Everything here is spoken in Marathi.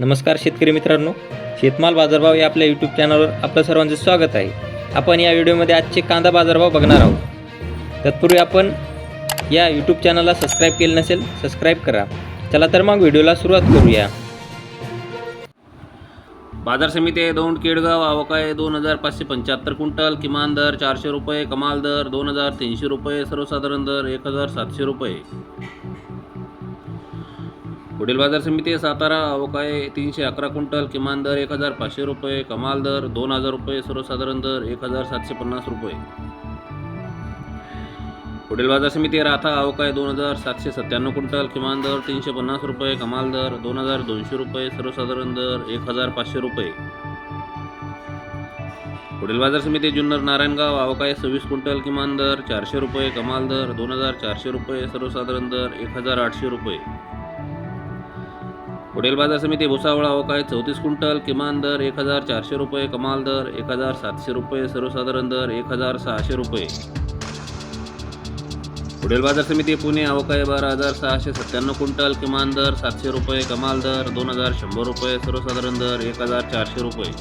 नमस्कार शेतकरी मित्रांनो शेतमाल बाजारभाव या आपल्या यूट्यूब चॅनलवर आपलं सर्वांचं स्वागत आहे. आपण या व्हिडिओमध्ये आजचे कांदा बाजारभाव बघणार आहोत. तत्पूर्वी आपण या यूट्यूब चॅनलला सबस्क्राईब केलं नसेल सबस्क्राईब करा. चला तर मग व्हिडिओला सुरुवात करूया. बाजार समिती आहे दौंड केडगाव आवकाय दोन हजार पाचशे पंच्याहत्तर क्विंटल किमान दर चारशे रुपये कमाल दर दोन हजार तीनशे रुपये सर्वसाधारण दर एक हजार सातशे रुपये. पुढील बाजार समिती सातारा अवकाय तीनशे अकरा क्विंटल किमान दर एक हजार पाचशे रुपये कमाल दर दोन हजार रुपये सर्वसाधारण दर एक हजार सातशे पन्नास रुपये. पुढील बाजार समिती राहता राथा अवकाय दोन हजार सातशे सत्त्याण्णव क्विंटल किमान दर तीनशे पन्नास रुपये कमाल दर दोन हजार दोनशे रुपये सर्वसाधारण दर एक हजार पाचशे रुपये. पुढील बाजार समिती जुन्नर नारायणगाव अवकाय सव्वीस क्विंटल किमान दर चारशे रुपये कमाल दर दोन हजार चारशे रुपये सर्वसाधारण दर एक हजार आठशे रुपये. पुढील बाजार समिती भुसावळ अवकाय चौतीस क्विंटल किमान दर एक हजार चारशे रुपये कमाल दर एक हजार सातशे रुपये सर्वसाधारण दर एक हजार सहाशे रुपये. पुढील बाजार समिती पुणे अवकाय बारा हजार सहाशे सत्त्याण्णव क्विंटल किमान दर सातशे रुपये कमाल दर दोन हजार शंभर रुपये सर्वसाधारण दर एक हजार चारशे रुपये.